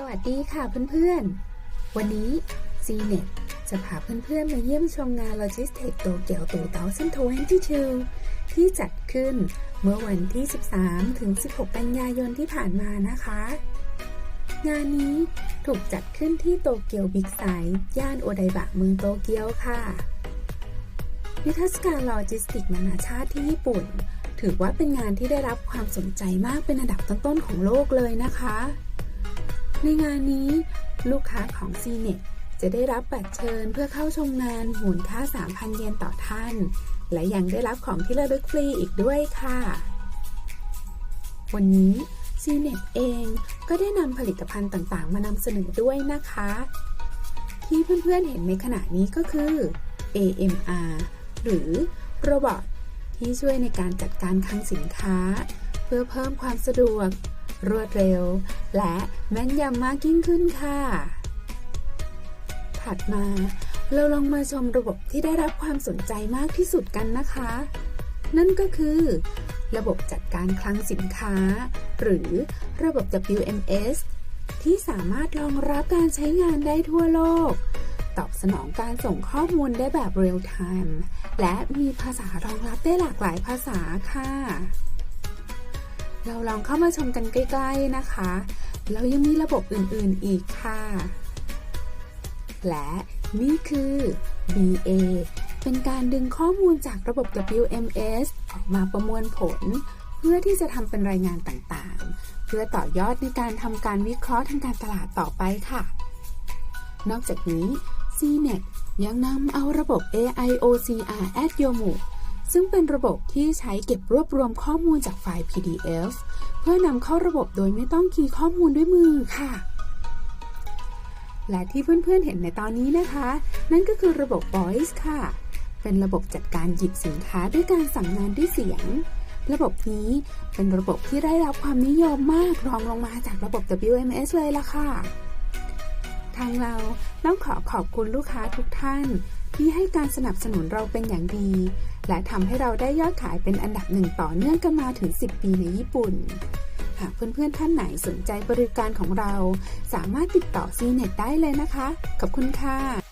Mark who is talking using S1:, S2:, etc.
S1: สวัสดีค่ะเพื่อนๆ วันนี้ CNET จะพาเพื่อนๆ มาเยี่ยมชมงาน Logistics โตเกียวตูเตาเซนโท22ที่จัดขึ้นเมื่อวันที่ 13 ถึง 16 กันยายนที่ผ่านมานะคะ งานนี้ถูกจัดขึ้นที่โตเกียวบิ๊กไซต์ย่านโอไดบะเมืองโตเกียวค่ะ นิทรรศการโลจิสติกนานาชาติที่ญี่ปุ่น ถือว่าเป็นงานที่ได้รับความสนใจมากเป็นอันดับต้นๆของโลกเลยนะคะ ในงานนี้ลูกค้าของ CNET จะได้รับบัตรเชิญเพื่อเข้าชมงานมูลค่า 3,000 เยนต่อท่าน และยังได้รับของที่ระลึกฟรีอีกด้วยค่ะ วันนี้ CNET เองก็ได้นำผลิตภัณฑ์ต่างๆ มานำเสนอด้วยนะคะ ที่เพื่อนๆเห็นในขณะนี้ก็คือ AMR หรือโรบอทที่ช่วยในการจัดการคลังสินค้า เพื่อเพิ่มความสะดวก รวดเร็ว และแม่นยำมากยิ่งขึ้นค่ะ ถัดมาเราลองมาชมระบบที่ได้รับความสนใจมากที่สุดกันนะคะ นั่นก็คือ ระบบจัดการคลังสินค้า หรือระบบ WMS ที่สามารถรองรับการใช้งานได้ทั่วโลก ตอบสนองการส่งข้อมูลได้แบบเรียลไทม์และมีภาษารองรับได้หลากหลายภาษาค่ะ เราลองเข้ามาชมกันใกล้ ๆนะคะเรายังมีระบบอื่นๆอีกค่ะ และนี่คือ BA เป็นการดึงข้อมูลจากระบบ WMS ออกมาประมวลผล เพื่อที่จะทำเป็นรายงานต่างๆ เพื่อต่อยอดในการทำการวิเคราะห์ทางการตลาดต่อไปค่ะ นอกจากนี้ CNET ยังนำเอาระบบ AIOCR at Yomu ซึ่งเป็นระบบที่ใช้เก็บรวบรวมข้อมูลจากไฟล์ PDF เพื่อนำเข้าระบบโดยไม่ต้องคีย์ข้อมูลด้วยมือค่ะ และที่เพื่อนๆเห็นในตอนนี้นะคะ นั่นก็คือระบบ Voice ค่ะ เป็นระบบจัดการหยิบสินค้าด้วยการสั่งงานด้วยเสียง ระบบนี้เป็นระบบที่ได้รับความนิยมมากรองลงมาจากระบบ WMS เลยล่ะค่ะ ทางเราต้องขอขอบคุณลูกค้าทุกท่าน ที่ให้การสนับสนุนเราเป็นอย่างดี และทำให้เราได้ยอดขายเป็นอันดับหนึ่งต่อเนื่องกันมาถึง 10 ปีในญี่ปุ่น หากเพื่อนๆท่านไหนสนใจบริการของเรา สามารถติดต่อซีเน็ตได้เลยนะคะ ขอบคุณค่ะ